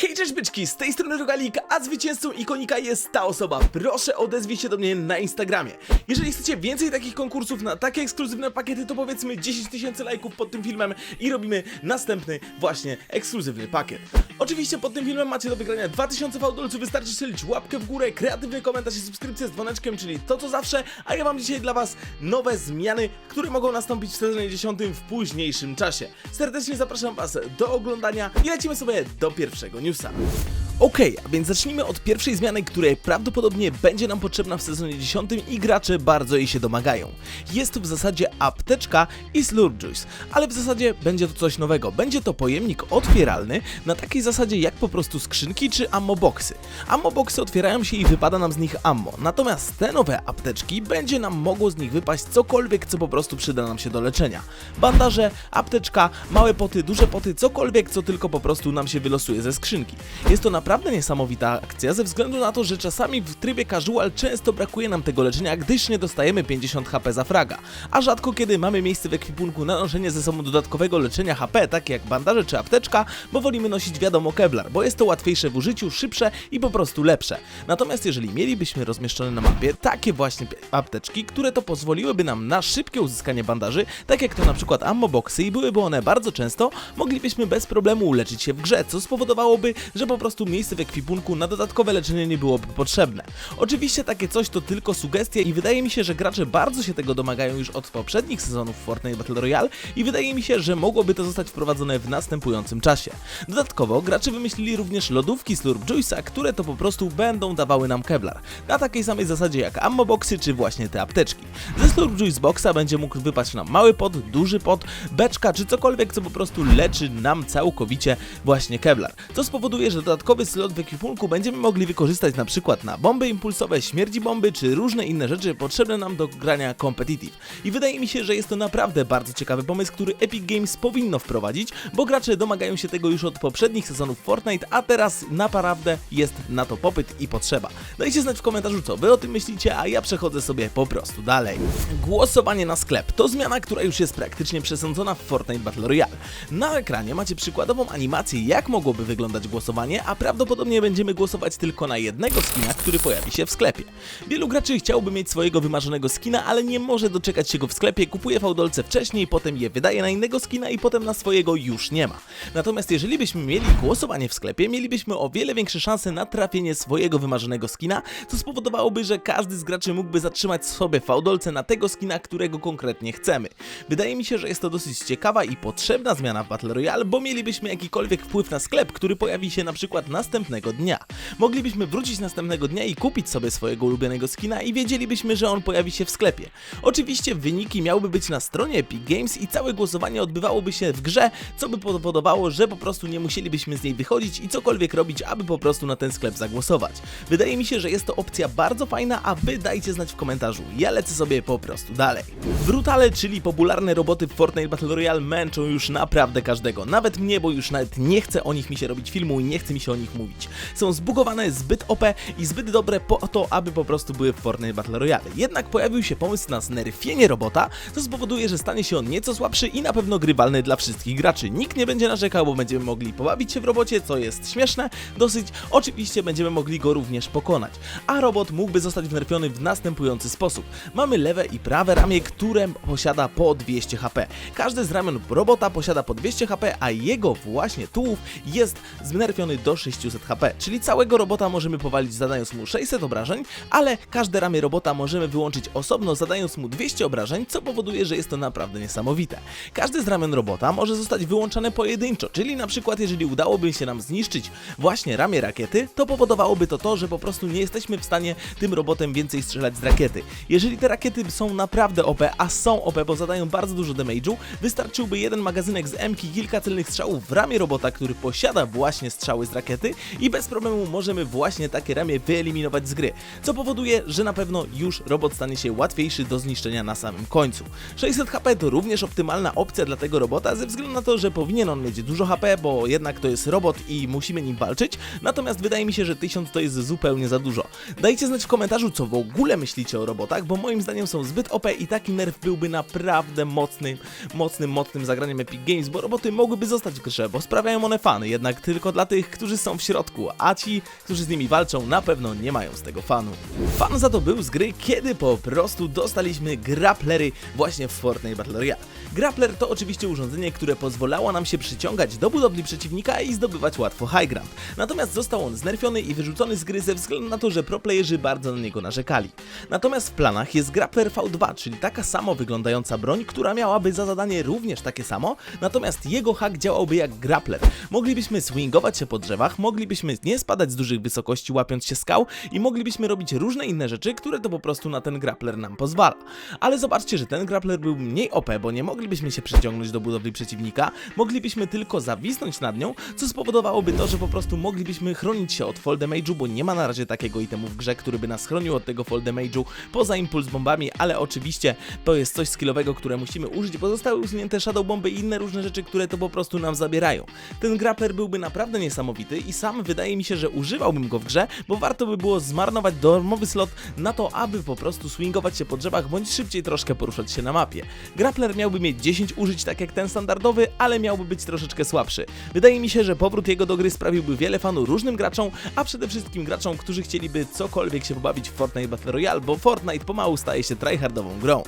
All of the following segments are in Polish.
Hej, cześć byczki, z tej strony Rogalik, a zwycięzcą ikonika jest ta osoba. Proszę odezwij się do mnie na Instagramie. Jeżeli chcecie więcej takich konkursów na takie ekskluzywne pakiety, to powiedzmy 10 tysięcy lajków pod tym filmem i robimy następny właśnie ekskluzywny pakiet. Oczywiście pod tym filmem macie do wygrania 2000 fałdolców, wystarczy strzelić łapkę w górę, kreatywny komentarz i subskrypcję z dzwoneczkiem, czyli to co zawsze, a ja mam dzisiaj dla was nowe zmiany, które mogą nastąpić w sezonie 10 w późniejszym czasie. Serdecznie zapraszam was do oglądania i lecimy sobie do pierwszego News Up. Okej, a więc zacznijmy od pierwszej zmiany, której prawdopodobnie będzie nam potrzebna w sezonie 10 i gracze bardzo jej się domagają. Jest to w zasadzie apteczka i slurp juice, ale w zasadzie będzie to coś nowego. Będzie to pojemnik otwieralny na takiej zasadzie jak po prostu skrzynki czy ammo boxy. Ammo boxy otwierają się i wypada nam z nich ammo, natomiast te nowe apteczki będzie nam mogło z nich wypaść cokolwiek, co po prostu przyda nam się do leczenia. Bandaże, apteczka, małe poty, duże poty, cokolwiek, co tylko po prostu nam się wylosuje ze skrzynki. Jest to naprawdę niesamowita akcja ze względu na to, że czasami w trybie casual często brakuje nam tego leczenia, gdyż nie dostajemy 50 HP za fraga, a rzadko kiedy mamy miejsce w ekwipunku na noszenie ze sobą dodatkowego leczenia HP, takie jak bandaże czy apteczka, bo wolimy nosić wiadomo Kevlar, bo jest to łatwiejsze w użyciu, szybsze i po prostu lepsze. Natomiast jeżeli mielibyśmy rozmieszczone na mapie takie właśnie apteczki, które to pozwoliłyby nam na szybkie uzyskanie bandaży, tak jak to na przykład ammo boxy i byłyby one bardzo często, moglibyśmy bez problemu uleczyć się w grze, co spowodowałoby, że po prostu miejsce w ekwipunku na dodatkowe leczenie nie byłoby potrzebne. Oczywiście takie coś to tylko sugestie i wydaje mi się, że gracze bardzo się tego domagają już od poprzednich sezonów Fortnite Battle Royale i wydaje mi się, że mogłoby to zostać wprowadzone w następującym czasie. Dodatkowo gracze wymyślili również lodówki Slurp Juice'a, które to po prostu będą dawały nam Kevlar, na takiej samej zasadzie jak ammo boxy czy właśnie te apteczki. Ze Slurp Juice Boxa będzie mógł wypaść nam mały pot, duży pot, beczka czy cokolwiek, co po prostu leczy nam całkowicie właśnie Kevlar. To spowoduje, że dodatkowy slot w ekwipunku będziemy mogli wykorzystać na przykład na bomby impulsowe, śmierci bomby czy różne inne rzeczy potrzebne nam do grania competitive. I wydaje mi się, że jest to naprawdę bardzo ciekawy pomysł, który Epic Games powinno wprowadzić, bo gracze domagają się tego już od poprzednich sezonów Fortnite, a teraz naprawdę jest na to popyt i potrzeba. Dajcie znać w komentarzu, co wy o tym myślicie, a ja przechodzę sobie po prostu dalej. Głosowanie na sklep to zmiana, która już jest praktycznie przesądzona w Fortnite Battle Royale. Na ekranie macie przykładową animację, jak mogłoby wyglądać głosowanie, a prawdopodobnie będziemy głosować tylko na jednego skina, który pojawi się w sklepie. Wielu graczy chciałby mieć swojego wymarzonego skina, ale nie może doczekać się go w sklepie, kupuje fałdolce wcześniej, potem je wydaje na innego skina i potem na swojego już nie ma. Natomiast jeżeli byśmy mieli głosowanie w sklepie, mielibyśmy o wiele większe szanse na trafienie swojego wymarzonego skina, co spowodowałoby, że każdy z graczy mógłby zatrzymać sobie fałdolce na tego skina, którego konkretnie chcemy. Wydaje mi się, że jest to dosyć ciekawa i potrzebna zmiana w Battle Royale, bo mielibyśmy jakikolwiek wpływ na sklep, który pojawi się na przykład następnego dnia. Moglibyśmy wrócić następnego dnia i kupić sobie swojego ulubionego skina i wiedzielibyśmy, że on pojawi się w sklepie. Oczywiście wyniki miałyby być na stronie Epic Games i całe głosowanie odbywałoby się w grze, co by powodowało, że po prostu nie musielibyśmy z niej wychodzić i cokolwiek robić, aby po prostu na ten sklep zagłosować. Wydaje mi się, że jest to opcja bardzo fajna, a wy dajcie znać w komentarzu. Ja lecę sobie po prostu dalej. Brutale, czyli popularne roboty w Fortnite Battle Royale męczą już naprawdę każdego. Nawet mnie, bo już nawet nie chce o nich mi się robić filmu i nie chce mi się o nich mówić. Są zbugowane zbyt OP i zbyt dobre po to, aby po prostu były w Fortnite Battle Royale. Jednak pojawił się pomysł na znerfienie robota, co spowoduje, że stanie się on nieco słabszy i na pewno grywalny dla wszystkich graczy. Nikt nie będzie narzekał, bo będziemy mogli pobawić się w robocie, co jest śmieszne, dosyć. Oczywiście będziemy mogli go również pokonać. A robot mógłby zostać wnerfiony w następujący sposób. Mamy lewe i prawe ramię, które posiada po 200 HP. Każdy z ramion robota posiada po 200 HP, a jego właśnie tułów jest znerfiony do 600 HP. Czyli całego robota możemy powalić zadając mu 600 obrażeń, ale każde ramię robota możemy wyłączyć osobno zadając mu 200 obrażeń, co powoduje, że jest to naprawdę niesamowite. Każdy z ramion robota może zostać wyłączane pojedynczo, czyli na przykład jeżeli udałoby się nam zniszczyć właśnie ramię rakiety, to powodowałoby to to, że po prostu nie jesteśmy w stanie tym robotem więcej strzelać z rakiety. Jeżeli te rakiety są naprawdę OP, a są OP, bo zadają bardzo dużo damage'u, wystarczyłby jeden magazynek z MK, kilka celnych strzałów w ramię robota, który posiada właśnie strzały z rakiety i bez problemu możemy właśnie takie ramię wyeliminować z gry, co powoduje, że na pewno już robot stanie się łatwiejszy do zniszczenia na samym końcu. 600 HP to również optymalna opcja dla tego robota, ze względu na to, że powinien on mieć dużo HP, bo jednak to jest robot i musimy nim walczyć, natomiast wydaje mi się, że 1000 to jest zupełnie za dużo. Dajcie znać w komentarzu, co w ogóle myślicie o robotach, bo moim zdaniem są zbyt OP i taki nerf byłby naprawdę mocnym, mocnym, mocnym zagraniem Epic Games, bo roboty mogłyby zostać w grze, bo sprawiają one fany, jednak tylko dla tych, którzy są w środku, a ci, którzy z nimi walczą, na pewno nie mają z tego fanu. Fan za to był z gry, kiedy po prostu dostaliśmy grapplery właśnie w Fortnite Battle Royale. Grappler to oczywiście urządzenie, które pozwalało nam się przyciągać do budowli przeciwnika i zdobywać łatwo high ground. Natomiast został on znerfiony i wyrzucony z gry ze względu na to, że proplayerzy bardzo na niego narzekali. Natomiast w planach jest Grappler V2, czyli taka samo wyglądająca broń, która miałaby za zadanie również takie samo, natomiast jego hack działałby jak grappler. Moglibyśmy swingować się po drzewach, moglibyśmy nie spadać z dużych wysokości łapiąc się skał i moglibyśmy robić różne inne rzeczy, które to po prostu na ten grappler nam pozwala. Ale zobaczcie, że ten grappler był mniej OP, bo nie moglibyśmy się przyciągnąć do budowli przeciwnika, moglibyśmy tylko zawisnąć nad nią, co spowodowałoby to, że po prostu moglibyśmy chronić się od fall damage'u, bo nie ma na razie takiego itemu w grze, który by nas chronił od tego fall damage'u poza impuls bombami, ale oczywiście to jest coś skillowego, które musimy użyć, bo zostały usunięte shadow bomby i inne różne rzeczy, które to po prostu nam zabierają. Ten grappler byłby naprawdę niesamowity i sam wydaje mi się, że używałbym go w grze, bo warto by było zmarnować darmowy slot na to, aby po prostu swingować się po drzewach, bądź szybciej troszkę poruszać się na mapie. Grappler miałby mieć 10 użyć tak jak ten standardowy, ale miałby być troszeczkę słabszy. Wydaje mi się, że powrót jego do gry sprawiłby wiele fanu różnym graczom, a przede wszystkim graczom, którzy chcieliby cokolwiek się pobawić w Fortnite Battle Royale, bo Fortnite pomału staje się tryhardową grą.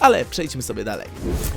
Ale przejdźmy sobie dalej.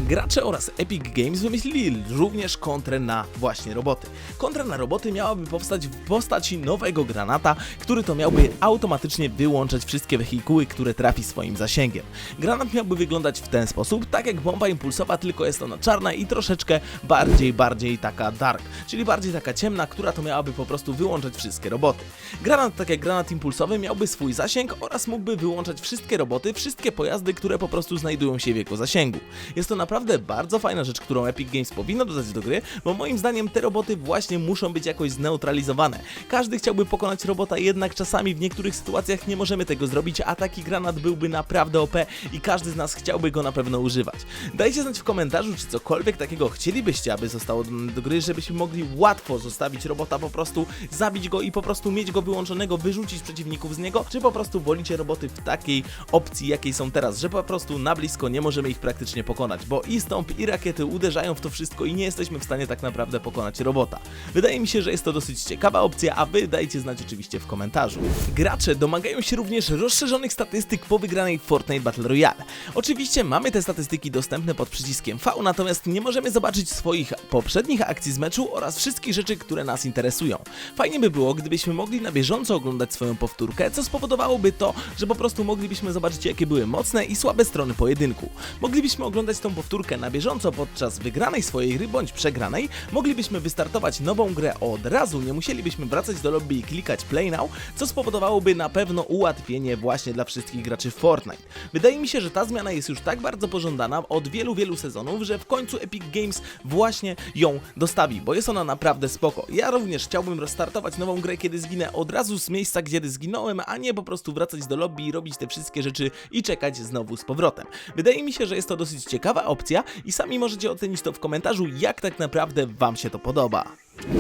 Gracze oraz Epic Games wymyślili również kontrę na właśnie roboty. Kontra na roboty miałaby powstać w postaci nowego granata, który to miałby automatycznie wyłączać wszystkie wehikuły, które trafi swoim zasięgiem. Granat miałby wyglądać w ten sposób, tak jak bomba impulsowa, tylko jest ona czarna i troszeczkę bardziej, bardziej taka dark, czyli bardziej taka ciemna, która to miałaby po prostu wyłączać wszystkie roboty. Granat, tak jak granat impulsowy, miałby swój zasięg oraz mógłby wyłączać wszystkie roboty, wszystkie pojazdy, które po prostu znajdują się w jego zasięgu. Jest to naprawdę bardzo fajna rzecz, którą Epic Games powinno dodać do gry, bo moim zdaniem te roboty właśnie muszą być jakoś zneutralizowane. Każdy chciałby pokonać robota, jednak czasami w niektórych sytuacjach nie możemy tego zrobić, a taki granat byłby naprawdę OP i każdy z nas chciałby go na pewno używać. Dajcie znać w komentarzu, czy cokolwiek takiego chcielibyście, aby zostało do gry, żebyśmy mogli łatwo zostawić robota, po prostu zabić go i po prostu mieć go wyłączonego, wyrzucić przeciwników z niego, czy po prostu wolicie roboty w takiej opcji, jakiej są teraz, że po prostu na blisko nie możemy ich praktycznie pokonać, bo i stąp, i rakiety uderzają w to wszystko i nie jesteśmy w stanie tak naprawdę pokonać robota. Wydaje mi się, że jest to dosyć ciekawa opcja, a wy dajcie znać oczywiście w komentarzu. Gracze domagają się również rozszerzonych statystyk po wygranej Fortnite Battle Royale. Oczywiście mamy te statystyki dostępne pod przyciskiem V, natomiast nie możemy zobaczyć swoich poprzednich akcji z meczu oraz wszystkich rzeczy, które nas interesują. Fajnie by było, gdybyśmy mogli na bieżąco oglądać swoją powtórkę, co spowodowałoby to, że po prostu moglibyśmy zobaczyć, jakie były mocne i słabe strony pojedynku. Moglibyśmy oglądać tą powtórkę na bieżąco podczas wygranej swojej gry bądź przegranej, moglibyśmy wystartować nową grę od razu, nie musielibyśmy wracać do lobby i klikać play now, co spowodowałoby na pewno ułatwienie właśnie dla wszystkich graczy Fortnite. Wydaje mi się, że ta zmiana jest już tak bardzo pożądana od wielu, wielu sezonów, że w końcu Epic Games właśnie ją dostawi, bo jest ona naprawdę spoko. Ja również chciałbym restartować nową grę, kiedy zginę od razu z miejsca, gdzie zginąłem, a nie po prostu wracać do lobby i robić te wszystkie rzeczy i czekać znowu z powrotem. Wydaje mi się, że jest to dosyć ciekawa opcja i sami możecie ocenić to w komentarzu, jak tak naprawdę Wam się to podoba.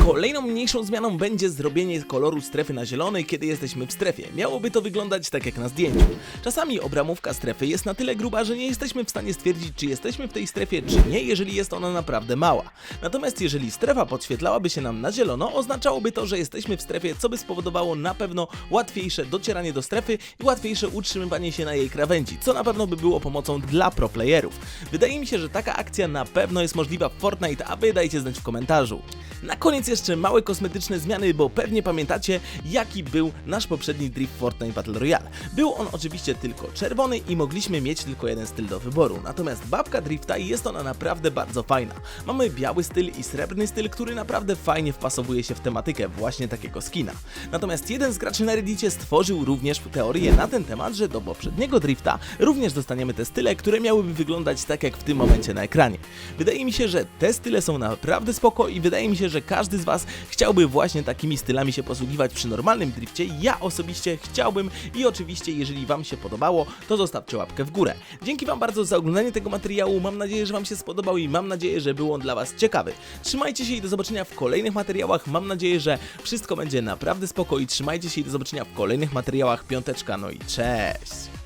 Kolejną mniejszą zmianą będzie zrobienie koloru strefy na zielonej, kiedy jesteśmy w strefie. Miałoby to wyglądać tak jak na zdjęciu. Czasami obramówka strefy jest na tyle gruba, że nie jesteśmy w stanie stwierdzić, czy jesteśmy w tej strefie, czy nie, jeżeli jest ona naprawdę mała. Natomiast jeżeli strefa podświetlałaby się nam na zielono, oznaczałoby to, że jesteśmy w strefie, co by spowodowało na pewno łatwiejsze docieranie do strefy i łatwiejsze utrzymywanie się na jej krawędzi, co na pewno by było pomocą dla proplayerów. Wydaje mi się, że taka akcja na pewno jest możliwa w Fortnite, a wy dajcie znać w komentarzu. Na koniec jeszcze małe kosmetyczne zmiany, bo pewnie pamiętacie, jaki był nasz poprzedni drift Fortnite Battle Royale. Był on oczywiście tylko czerwony i mogliśmy mieć tylko jeden styl do wyboru, natomiast babka drifta jest ona naprawdę bardzo fajna. Mamy biały styl i srebrny styl, który naprawdę fajnie wpasowuje się w tematykę właśnie takiego skina. Natomiast jeden z graczy na Reddicie stworzył również teorię na ten temat, że do poprzedniego drifta również dostaniemy te style, które miałyby wyglądać tak jak w tym momencie na ekranie. Wydaje mi się, że te style są naprawdę spoko i wydaje mi się, że każdy z Was chciałby właśnie takimi stylami się posługiwać przy normalnym drifcie. Ja osobiście chciałbym i oczywiście jeżeli Wam się podobało, to zostawcie łapkę w górę. Dzięki Wam bardzo za oglądanie tego materiału, mam nadzieję, że Wam się spodobał i mam nadzieję, że był on dla Was ciekawy. Trzymajcie się i do zobaczenia w kolejnych materiałach, mam nadzieję, że wszystko będzie naprawdę spoko i trzymajcie się i do zobaczenia w kolejnych materiałach. Piąteczka, no i cześć!